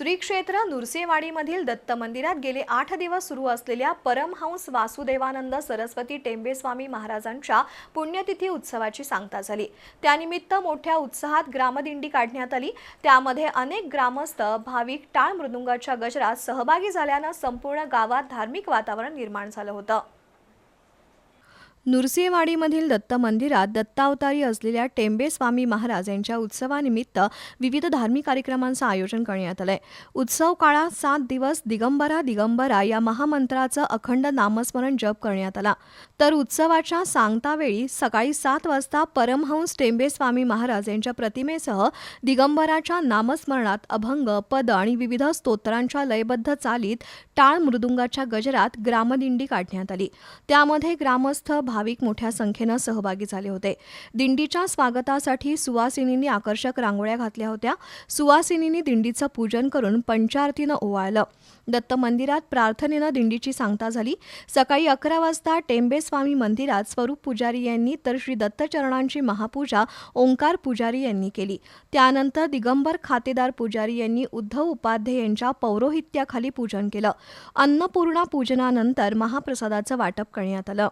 श्री क्षेत्र नुरसेवाडीमधील दत्त मंदिरात गेले आठ दिवस सुरू असलेल्या परमहंस वासुदेवानंद सरस्वती टेंबेस्वामी महाराजांच्या पुण्यतिथी उत्सवाची सांगता झाली. त्यानिमित्त मोठ्या उत्साहात ग्रामदिंडी काढण्यात आली. त्यामध्ये अनेक ग्रामस्थ भाविक टाळ मृदुंगाच्या गजरात सहभागी झाल्यानं संपूर्ण गावात धार्मिक वातावरण निर्माण झालं होतं. नुरसेवाडीमधील दत्त मंदिरात दत्तावतारी असलेल्या टेंबे स्वामी महाराज यांच्या उत्सवानिमित्त विविध धार्मिक कार्यक्रमांचं आयोजन करण्यात आलंय. उत्सव काळात सात दिवस दिगंबरा दिगंबरा या महामंत्राचं अखंड नामस्मरण जप करण्यात आला. तर उत्सवाच्या सांगतावेळी सकाळी सात वाजता परमहंस टेंबे स्वामी महाराज यांच्या प्रतिमेसह दिगंबराच्या नामस्मरणात अभंग पद आणि विविध स्तोत्रांच्या लयबद्ध चालीत टाळ मृदुंगाच्या गजरात ग्रामदिंडी काढण्यात आली. त्यामध्ये ग्रामस्थ भाविक मोठ्या संख्येनं सहभागी झाले होते. दिंडीच्या स्वागतासाठी सुवासिनींनी आकर्षक रांगोळ्या घातल्या होत्या. सुवासिनींनी दिंडीचं पूजन करून पंचारतीनं ओवाळलं. दत्त मंदिरात प्रार्थनेनं दिंडीची सांगता झाली. सकाळी अकरा वाजता टेंबेस्वामी मंदिरात स्वरूप पुजारी यांनी तर श्री दत्तचरणांची महापूजा ओंकार पुजारी यांनी केली. त्यानंतर दिगंबर खातेदार पुजारी यांनी उद्धव उपाध्ये यांच्या पौरोहित्याखाली पूजन केलं. अन्नपूर्णा पूजनानंतर महाप्रसादाचं वाटप करण्यात आलं.